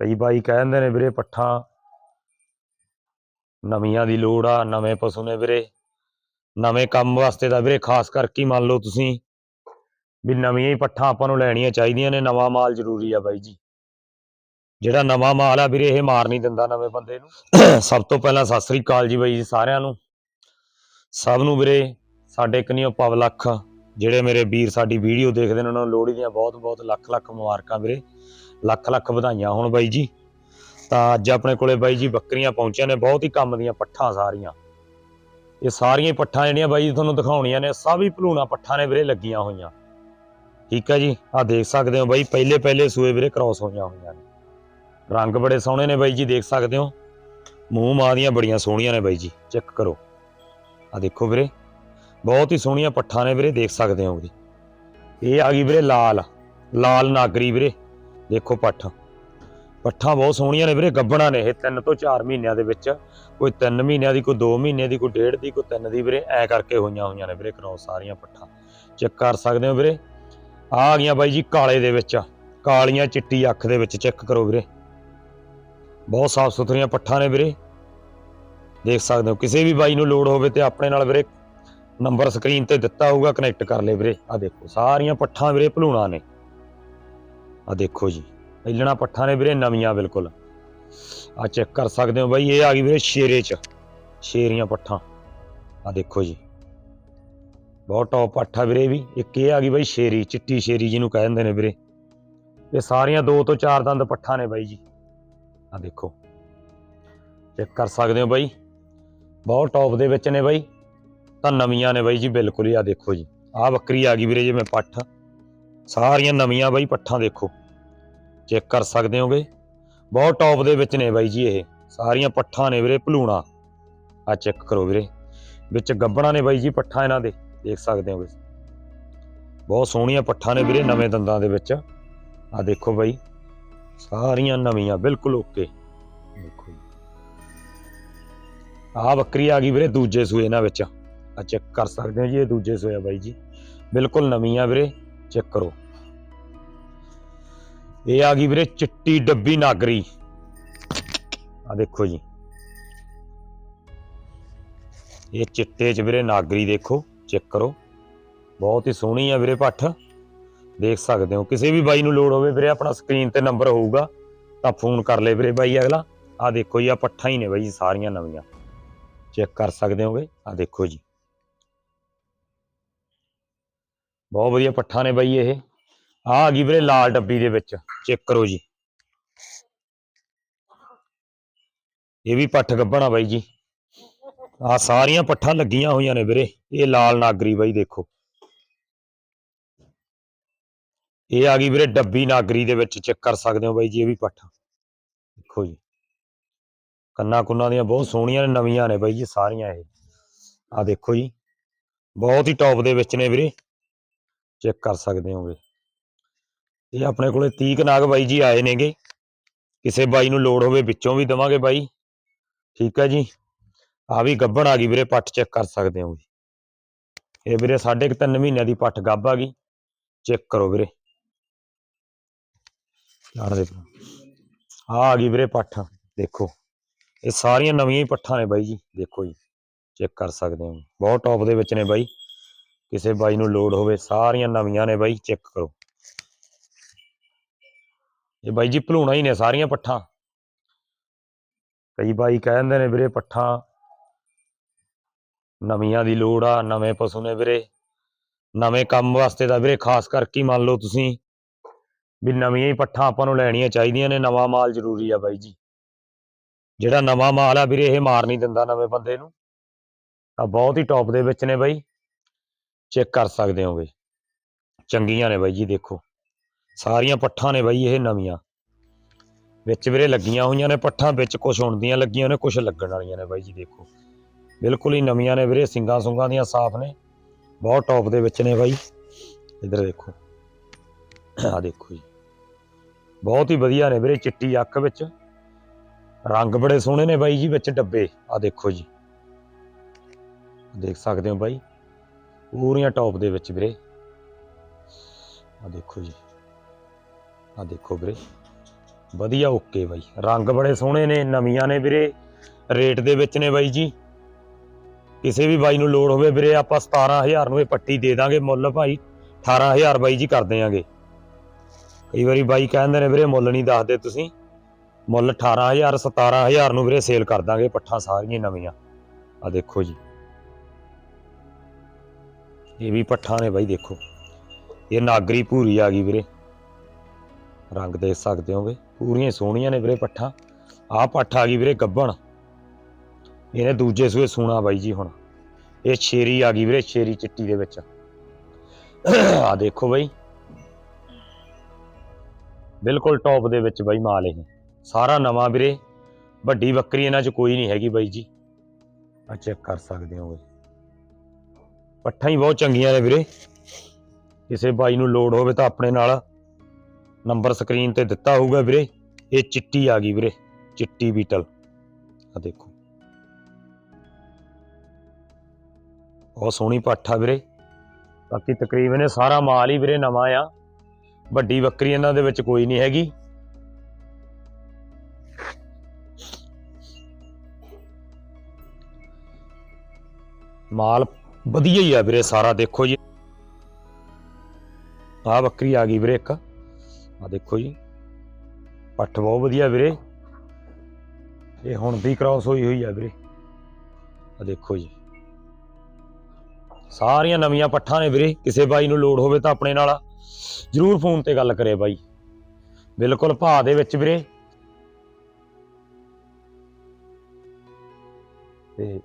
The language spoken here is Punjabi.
ਕਈ ਬਾਈ ਕਹਿੰਦੇ ਨੇ ਵੀਰੇ ਪੱਠਾ। ਨਵੀਆਂ ਦੀ ਲੋੜ ਆ, ਨਵੇਂ ਪਸ਼ੂ ਨੇ ਵੀਰੇ। ਨਵੇਂ ਕੰਮ ਵਾਸਤੇ ਦਾ ਵੀਰੇ ਖਾਸ ਕਰਕੇ ਮੰਨ ਲਓ ਤੁਸੀਂ ਵੀ ਨਵੀਆਂ ਹੀ ਪੱਠਾਂ ਆਪਾਂ ਨੂੰ ਲੈਣੀਆਂ ਚਾਹੀਦੀਆਂ ਨੇ, ਨਵਾਂ ਮਾਲ ਜ਼ਰੂਰੀ ਆ ਬਾਈ ਜੀ। ਜਿਹੜਾ ਨਵਾਂ ਮਾਲ ਆ ਵੀਰੇ, ਇਹ ਮਾਰ ਨਹੀਂ ਦਿੰਦਾ ਨਵੇਂ ਬੰਦੇ ਨੂੰ। ਸਭ ਤੋਂ ਪਹਿਲਾਂ ਸਤਿ ਸ੍ਰੀ ਅਕਾਲ ਜੀ ਬਾਈ ਜੀ ਸਾਰਿਆਂ ਨੂੰ। ਸਭ ਨੂੰ ਵੀਰੇ, ਸਾਡੇ ਕਨੀਓ ਪਵ ਜਿਹੜੇ ਮੇਰੇ ਵੀਰ ਸਾਡੀ ਵੀਡੀਓ ਦੇਖਦੇ ਨੇ, ਉਹਨਾਂ ਨੂੰ ਲੋਹੜੀ ਦੀਆਂ ਬਹੁਤ ਬਹੁਤ ਲੱਖ ਲੱਖ ਮੁਬਾਰਕਾਂ ਵੀਰੇ। ਲੱਖ ਲੱਖ ਵਧਾਈਆਂ ਹੋਣ ਬਾਈ ਜੀ। ਤਾਂ ਅੱਜ ਆਪਣੇ ਕੋਲੇ ਬਾਈ ਜੀ ਬੱਕਰੀਆਂ ਪਹੁੰਚੀਆਂ ਨੇ, ਬਹੁਤ ਹੀ ਕੰਮ ਦੀਆਂ ਪੱਠਾਂ ਸਾਰੀਆਂ। ਇਹ ਸਾਰੀਆਂ ਪੱਠਾਂ ਜਿਹੜੀਆਂ ਬਾਈ ਜੀ ਤੁਹਾਨੂੰ ਦਿਖਾਉਣੀਆਂ ਨੇ, ਸਭ ਹੀ ਭਲੂਣਾ ਪੱਠਾਂ ਨੇ ਵੀਰੇ ਲੱਗੀਆਂ ਹੋਈਆਂ। ਠੀਕ ਹੈ ਜੀ, ਆਹ ਦੇਖ ਸਕਦੇ ਹੋ ਬਾਈ, ਪਹਿਲੇ ਪਹਿਲੇ ਸੂਏ ਵੀਰੇ ਕ੍ਰਾਸ ਹੋਈਆਂ ਹੋਈਆਂ ਨੇ। ਰੰਗ ਬੜੇ ਸੋਹਣੇ ਨੇ ਬਾਈ ਜੀ, ਦੇਖ ਸਕਦੇ ਹੋ। ਮੂੰਹ ਮਾਂ ਦੀਆਂ ਬੜੀਆਂ ਸੋਹਣੀਆਂ ਨੇ ਬਾਈ ਜੀ, ਚੈੱਕ ਕਰੋ। ਆ ਦੇਖੋ ਵੀਰੇ, ਬਹੁਤ ਹੀ ਸੋਹਣੀਆਂ ਪੱਠਾਂ ਨੇ ਵੀਰੇ, ਦੇਖ ਸਕਦੇ ਹੋ ਵੀਰੇ ਇਹ ਆ ਗਈ ਵੀਰੇ ਲਾਲ ਲਾਲ ਨਾਗਰੀ ਵੀਰੇ। ਦੇਖੋ ਪੱਠ। ਪੱਠਾਂ ਬਹੁਤ ਸੋਹਣੀਆਂ ਨੇ ਵੀਰੇ, ਗੱਬਣਾ ਨੇ ਇਹ 3 ਤੋਂ 4 ਮਹੀਨਿਆਂ ਦੇ ਵਿੱਚ। ਕੋਈ 3 ਮਹੀਨਿਆਂ ਦੀ, ਕੋਈ 2 ਮਹੀਨੇ ਦੀ, ਕੋਈ ਡੇਢ ਦੀ, ਕੋਈ 3 ਦੀ ਵੀਰੇ, ਐ ਕਰਕੇ ਹੋਈਆਂ ਹੋਈਆਂ ਨੇ ਵੀਰੇ ਕ੍ਰੋਸ ਸਾਰੀਆਂ ਪੱਠਾਂ। ਚੈੱਕ ਕਰ ਸਕਦੇ ਹੋ ਵੀਰੇ। ਆ ਆ ਗਈਆਂ ਬਾਈ ਜੀ ਕਾਲੇ ਦੇ ਵਿੱਚ। ਕਾਲੀਆਂ ਚਿੱਟੀ ਅੱਖ ਦੇ ਵਿੱਚ, ਚੈੱਕ ਕਰੋ ਵੀਰੇ। ਬਹੁਤ ਸਾਫ਼ ਸੁਥਰੀਆਂ ਪੱਠਾਂ ਨੇ ਵੀਰੇ। ਦੇਖ ਸਕਦੇ ਹੋ, ਕਿਸੇ ਵੀ ਬਾਈ ਨੂੰ ਲੋੜ ਹੋਵੇ ਤੇ ਆਪਣੇ ਨਾਲ ਵੀਰੇ ਨੰਬਰ ਸਕਰੀਨ ਤੇ ਦਿੱਤਾ ਹੋਊਗਾ, ਕਨੈਕਟ ਕਰ ਲੈ ਵੀਰੇ। ਆ ਦੇਖੋ, ਸਾਰੀਆਂ ਪੱਠਾਂ ਵੀਰੇ ਭਲੂਣਾ ਨੇ। ਆ ਦੇਖੋ ਜੀ ਪਹਿਲਣਾ ਪੱਠਾਂ ਨੇ ਵੀਰੇ ਨਵੀਆਂ ਬਿਲਕੁਲ। ਆ ਚੈੱਕ ਕਰ ਸਕਦੇ ਹੋ ਬਾਈ, ਇਹ ਆ ਗਈ ਵੀਰੇ ਸ਼ੇਰੇ ਚ, ਸ਼ੇਰੀਆਂ ਪੱਠਾਂ। ਆ ਦੇਖੋ ਜੀ, ਬਹੁਤ ਟੌਪ ਪੱਠਾ ਵੀਰੇ ਵੀ। ਇੱਕ ਇਹ ਆ ਗਈ ਬਾਈ ਸ਼ੇਰੀ, ਚਿੱਟੀ ਸ਼ੇਰੀ ਜਿਹਨੂੰ ਕਹਿ ਦਿੰਦੇ ਨੇ ਵੀਰੇ। ਇਹ ਸਾਰੀਆਂ ਦੋ ਤੋਂ ਚਾਰ ਦੰਦ ਪੱਠਾਂ ਨੇ ਬਾਈ ਜੀ। ਆ ਦੇਖੋ ਚੈੱਕ ਕਰ ਸਕਦੇ ਹੋ ਬਾਈ। ਬਹੁਤ ਟੌਪ ਦੇ ਵਿੱਚ ਨੇ ਬਾਈ। ਤਾਂ ਨਵੀਆਂ ਨੇ ਬਾਈ ਜੀ, ਬਿਲਕੁਲ ਹੀ ਆ ਦੇਖੋ ਜੀ। ਆ ਬੱਕਰੀ ਆ ਗਈ ਵੀਰੇ ਜਿਵੇਂ ਪੱਠ। ਸਾਰੀਆਂ ਨਵੀਆਂ ਬਾਈ ਪੱਠਾਂ ਦੇਖੋ। ਚੈੱਕ ਕਰ ਸਕਦੇ ਹੋਗੇ? ਬਹੁਤ ਟੌਪ ਦੇ ਵਿੱਚ ਨੇ ਬਾਈ ਜੀ ਇਹ। ਸਾਰੀਆਂ ਪੱਠਾਂ ਨੇ ਵੀਰੇ ਭਲੂਣਾ। ਆ ਚੈੱਕ ਕਰੋ ਵੀਰੇ। ਵਿੱਚ ਗੱਬਣਾ ਨੇ ਬਾਈ ਜੀ ਪੱਠਾਂ ਇਹਨਾਂ ਦੇ। ਦੇਖ ਸਕਦੇ ਹੋਗੇ? ਬਹੁਤ ਸੋਹਣੀਆਂ ਪੱਠਾਂ ਨੇ ਵੀਰੇ ਨਵੇਂ ਦੰਦਾਂ ਦੇ ਵਿੱਚ। ਆ ਦੇਖੋ ਬਾਈ। ਸਾਰੀਆਂ ਨਵੀਆਂ, ਬਿਲਕੁਲ ਓਕੇ ਦੇਖੋ ਜੀ। ਆ ਬੱਕਰੀ ਆ ਗਈ ਵੀਰੇ ਦੂਜੇ ਸੂਏ ਇਹਨਾਂ ਵਿੱਚ। ਆ ਚੈੱਕ ਕਰ ਸਕਦੇ ਹੋ ਜੀ, ਇਹ ਦੂਜੇ ਸੂਏ ਆ ਬਾਈ ਜੀ। ਬਿਲਕੁਲ ਨਵੀਂ ਆ ਵੀਰੇ। ਚੈੱਕ ਕਰੋ। ਇਹ ਆ ਗਈ ਵੀਰੇ ਚਿੱਟੀ ਡੱਬੀ ਨਾਗਰੀ। ਆ ਦੇਖੋ ਜੀ। ਇਹ ਚਿੱਟੇ ਚ ਵੀਰੇ ਨਾਗਰੀ ਦੇਖੋ, ਚੈੱਕ ਕਰੋ। ਬਹੁਤ ਹੀ ਸੋਹਣੀ ਆ ਵੀਰੇ ਪੱਠ। ਦੇਖ ਸਕਦੇ ਹੋ, ਕਿਸੇ ਵੀ ਬਾਈ ਨੂੰ ਲੋੜ ਹੋਵੇ ਵੀਰੇ, ਆਪਣਾ ਸਕਰੀਨ ਤੇ ਨੰਬਰ ਹੋਊਗਾ, ਤਾਂ ਫੋਨ ਕਰ ਲੈ ਵੀਰੇ ਬਾਈ ਅਗਲਾ। ਆ ਦੇਖੋ ਜੀ ਆ ਪੱਠਾਂ ਹੀ ਨੇ ਬਾਈ ਜੀ, ਸਾਰੀਆਂ ਨਵੀਆਂ। ਚੈੱਕ ਕਰ ਸਕਦੇ ਹੋਗੇ? ਆ ਦੇਖੋ ਜੀ। ਬਹੁਤ ਵਧੀਆ ਪੱਠਾਂ ਨੇ ਬਾਈ ਇਹ। ਆ ਆ ਗਈ ਵੀਰੇ ਲਾਲ ਡੱਬੀ ਦੇ ਵਿੱਚ, ਚੈੱਕ ਕਰੋ ਜੀ। ਇਹ ਵੀ ਪੱਠ ਗੱਭਣਾ ਬਾਈ ਜੀ। ਆ ਸਾਰੀਆਂ ਪੱਠਾਂ ਲੱਗੀਆਂ ਹੋਈਆਂ ਨੇ ਵੀਰੇ, ਇਹ ਲਾਲ ਨਾਗਰੀ ਬਾਈ ਦੇਖੋ। ਇਹ ਆ ਗਈ ਵੀਰੇ ਡੱਬੀ ਨਾਗਰੀ ਦੇ ਵਿੱਚ, ਚੈੱਕ ਕਰ ਸਕਦੇ ਹੋ ਬਾਈ ਜੀ, ਇਹ ਵੀ ਪੱਠ। ਦੇਖੋ ਜੀ। ਕੰਨਾਂ ਕੁੰਨਾਂ ਦੀਆਂ ਬਹੁਤ ਸੋਹਣੀਆਂ ਨੇ, ਨਵੀਆਂ ਨੇ ਬਾਈ ਜੀ, ਸਾਰੀਆਂ ਇਹ। ਆ ਦੇਖੋ ਜੀ, ਬਹੁਤ ਹੀ ਟੌਪ ਦੇ ਵਿੱਚ ਨੇ ਵੀਰੇ। ਚੈੱਕ ਕਰ ਸਕਦੇ ਹੋਗੇ। ਇਹ ਆਪਣੇ ਕੋਲੇ 30 ਕੁ ਨਾਗ ਬਾਈ ਜੀ ਆਏ ਨੇਗੇ। ਕਿਸੇ ਬਾਈ ਨੂੰ ਲੋੜ ਹੋਵੇ ਵਿੱਚੋਂ ਵੀ ਦਵਾਂਗੇ ਬਾਈ। ਠੀਕ ਹੈ ਜੀ। ਆ ਵੀ ਗੱਭਣ ਆ ਗਈ ਵੀਰੇ ਪੱਠ ਚੈੱਕ ਕਰ ਸਕਦੇ ਹੋ ਇਹ ਵੀਰੇ ਸਾਢੇ ਕੁ ਤਿੰਨ ਮਹੀਨਿਆਂ ਦੀ ਪੱਠ ਗੱਭ ਆ ਗਈ। ਚੈੱਕ ਕਰੋ ਵੀਰੇ। ਯਾਰ ਦੇਖੋ ਆ ਆ ਗਈ ਵੀਰੇ ਪੱਠ ਦੇਖੋ। ਇਹ ਸਾਰੀਆਂ ਨਵੀਆਂ ਹੀ ਪੱਠਾਂ ਨੇ ਬਾਈ ਜੀ। ਦੇਖੋ ਜੀ। ਚੈੱਕ ਕਰ ਸਕਦੇ ਹੋ ਬਹੁਤ ਟੌਪ ਦੇ ਵਿੱਚ ਨੇ ਬਾਈ। ਕਿਸੇ ਬਾਈ ਨੂੰ ਲੋੜ ਹੋਵੇ, ਸਾਰੀਆਂ ਨਵੀਆਂ ਨੇ ਬਾਈ। ਚੈੱਕ ਕਰੋ। ਇਹ ਬਾਈ ਜੀ ਭਲੂਣਾ ਹੀ ਨੇ ਸਾਰੀਆਂ ਪੱਠਾਂ। ਕਈ ਬਾਈ ਕਹਿੰਦੇ ਨੇ ਵੀਰੇ ਪੱਠਾਂ। ਨਵੀਆਂ ਦੀ ਲੋੜ ਆ, ਨਵੇਂ ਪਸ਼ੂ ਨੇ ਵੀਰੇ। ਨਵੇਂ ਕੰਮ ਵਾਸਤੇ ਤਾਂ ਵੀਰੇ ਖਾਸ ਕਰਕੇ ਮੰਨ ਲਓ ਤੁਸੀਂ ਵੀ ਨਵੀਆਂ ਹੀ ਪੱਠਾਂ ਆਪਾਂ ਨੂੰ ਲੈਣੀਆਂ ਚਾਹੀਦੀਆਂ ਨੇ, ਨਵਾਂ ਮਾਲ ਜ਼ਰੂਰੀ ਆ ਬਾਈ ਜੀ। ਜਿਹੜਾ ਨਵਾਂ ਮਾਲ ਆ ਵੀਰੇ, ਇਹ ਮਾਰ ਨਹੀਂ ਦਿੰਦਾ ਨਵੇਂ ਬੰਦੇ ਨੂੰ। ਤਾਂ ਬਹੁਤ ਹੀ ਟੌਪ ਦੇ ਵਿੱਚ ਨੇ ਬਾਈ। ਚੈੱਕ ਕਰ ਸਕਦੇ ਹੋਗੇ। ਚੰਗੀਆਂ ਨੇ ਬਾਈ ਜੀ, ਦੇਖੋ। ਸਾਰੀਆਂ ਪੱਠਾਂ ਨੇ ਬਾਈ ਇਹ ਨਵੀਆਂ। ਵਿੱਚ ਵੀਰੇ ਲੱਗੀਆਂ ਹੋਈਆਂ ਨੇ ਪੱਠਾਂ, ਵਿੱਚ ਕੁਝ ਹੁੰਦੀਆਂ ਲੱਗੀਆਂ ਨੇ ਕੁਝ ਲੱਗਣ ਵਾਲੀਆਂ ਨੇ ਬਾਈ ਜੀ ਦੇਖੋ। ਬਿਲਕੁਲ ਹੀ ਨਵੀਆਂ ਨੇ ਵੀਰੇ, ਸਿੰਗਾਂ ਸੁੰਗਾਂ ਦੀਆਂ ਸਾਫ਼ ਨੇ। ਬਹੁਤ ਟੌਪ ਦੇ ਵਿੱਚ ਨੇ ਬਾਈ। ਇੱਧਰ ਦੇਖੋ। ਆ ਦੇਖੋ ਜੀ। ਬਹੁਤ ਹੀ ਵਧੀਆ ਨੇ ਵੀਰੇ ਚਿੱਟੀ ਅੱਖ ਵਿੱਚ। ਰੰਗ ਬੜੇ ਸੋਹਣੇ ਨੇ ਬਾਈ ਜੀ ਵਿੱਚ ਡੱਬੇ। ਆ ਦੇਖੋ ਜੀ। ਦੇਖ ਸਕਦੇ ਹੋ ਬਾਈ। ਪੂਰੀਆਂ ਟੌਪ ਦੇ ਵਿੱਚ ਵੀਰੇ। ਆ ਦੇਖੋ ਜੀ। ਆ ਦੇਖੋ ਵੀਰੇ। ਵਧੀਆ ਓਕੇ ਬਾਈ। ਰੰਗ ਬੜੇ ਸੋਹਣੇ ਨੇ, ਨਵੀਆਂ ਨੇ ਵੀਰੇ। ਰੇਟ ਦੇ ਵਿੱਚ ਨੇ ਬਾਈ ਜੀ। ਕਿਸੇ ਵੀ ਬਾਈ ਨੂੰ ਲੋੜ ਹੋਵੇ ਵੀਰੇ, ਆਪਾਂ 17000 ਨੂੰ ਇਹ ਪੱਟੀ ਦੇ ਦਾਂਗੇ ਮੁੱਲ ਭਾਈ। 18000 ਬਾਈ ਜੀ ਕਰ ਦਿਆਂਗੇ। ਕਈ ਵਾਰੀ ਬਾਈ ਕਹਿੰਦੇ ਨੇ ਵੀਰੇ, ਮੁੱਲ ਨਹੀਂ ਦੱਸਦੇ ਤੁਸੀਂ। ਮੁੱਲ 18000 17000 ਨੂੰ ਵੀਰੇ ਸੇਲ ਕਰ ਦਾਂਗੇ, ਪੱਠਾਂ ਸਾਰੀਆਂ ਨਵੀਆਂ। ਆ ਦੇਖੋ ਜੀ। ਇਹ ਵੀ ਪੱਠਾਂ ਨੇ ਬਾਈ, ਦੇਖੋ। ਇਹ ਨਾਗਰੀ ਭੂਰੀ ਆ ਗਈ ਵੀਰੇ। ਰੰਗ ਦੇਖ ਸਕਦੇ ਹੋਗੇ। ਪੂਰੀਆਂ ਸੋਹਣੀਆਂ ਨੇ ਵੀਰੇ ਪੱਠਾਂ। ਆਹ ਪੱਠ ਆ ਗਈ ਵੀਰੇ ਗੱਬਣ। ਇਹਨੇ ਦੂਜੇ ਸੂਏ ਸੂਣਾ ਬਾਈ ਜੀ ਹੁਣ। ਇਹ ਸ਼ੇਰੀ ਆ ਗਈ ਵੀਰੇ ਸ਼ੇਰੀ ਚਿੱਟੀ ਦੇ ਵਿੱਚ। ਆ ਦੇਖੋ ਬਾਈ। ਬਿਲਕੁਲ ਟੌਪ ਦੇ ਵਿੱਚ ਬਾਈ ਮਾਲ ਇਹ। ਸਾਰਾ ਨਵਾਂ ਵੀਰੇ। ਵੱਡੀ ਬੱਕਰੀ ਇਹਨਾਂ 'ਚ ਕੋਈ ਨਹੀਂ ਹੈਗੀ ਬਾਈ ਜੀ। ਆ ਚੈੱਕ ਕਰ ਸਕਦੇ ਹੋ ਬਾਈ ਪੱਠਾਂ ਹੀ ਬਹੁਤ ਚੰਗੀਆਂ ਨੇ ਵੀਰੇ। ਕਿਸੇ ਬਾਈ ਨੂੰ ਲੋਡ ਹੋਵੇ ਤਾਂ ਆਪਣੇ ਨਾਲ ਨੰਬਰ ਸਕਰੀਨ ਤੇ ਦਿੱਤਾ ਹੋਊਗਾ ਵੀਰੇ। ਇਹ ਚਿੱਟੀ ਆ ਗਈ ਵੀਰੇ, ਚਿੱਟੀ ਬੀਟਲ। ਆ ਦੇਖੋ। ਬਹੁਤ ਸੋਹਣੀ ਪੱਠ ਆ ਵੀਰੇ। ਬਾਕੀ ਤਕਰੀਬਨ ਇਹ ਸਾਰਾ ਮਾਲ ਹੀ ਵੀਰੇ ਨਵਾਂ ਆ। ਵੱਡੀ ਬੱਕਰੀ ਇਹਨਾਂ ਦੇ ਵਿੱਚ ਕੋਈ ਨਹੀਂ ਹੈਗੀ। ਮਾਲ ਵਧੀਆ ਹੀ ਆ ਵੀਰੇ ਸਾਰਾ, ਦੇਖੋ ਜੀ। ਆ ਬੱਕਰੀ ਆ ਗਈ ਵੀਰੇ ਇੱਕ। ਆ ਦੇਖੋ ਜੀ। ਪੱਠ ਬਹੁਤ ਵਧੀਆ ਵੀਰੇ। ਇਹ ਹੁਣ ਵੀ ਕ੍ਰਾਸ ਹੋਈ ਹੋਈ ਆ ਵੀਰੇ। ਆ ਦੇਖੋ ਜੀ। ਸਾਰੀਆਂ ਨਵੀਆਂ ਪੱਠਾਂ ਨੇ ਵੀਰੇ। ਕਿਸੇ ਬਾਈ ਨੂੰ ਲੋੜ ਹੋਵੇ ਤਾਂ ਆਪਣੇ ਨਾਲ ਜਰੂਰ ਫੋਨ ਤੇ ਗੱਲ ਕਰੇ ਬਾਈ। ਬਿਲਕੁਲ ਭਾਅ ਦੇ ਵਿੱਚ ਵੀਰੇ। ਤੇ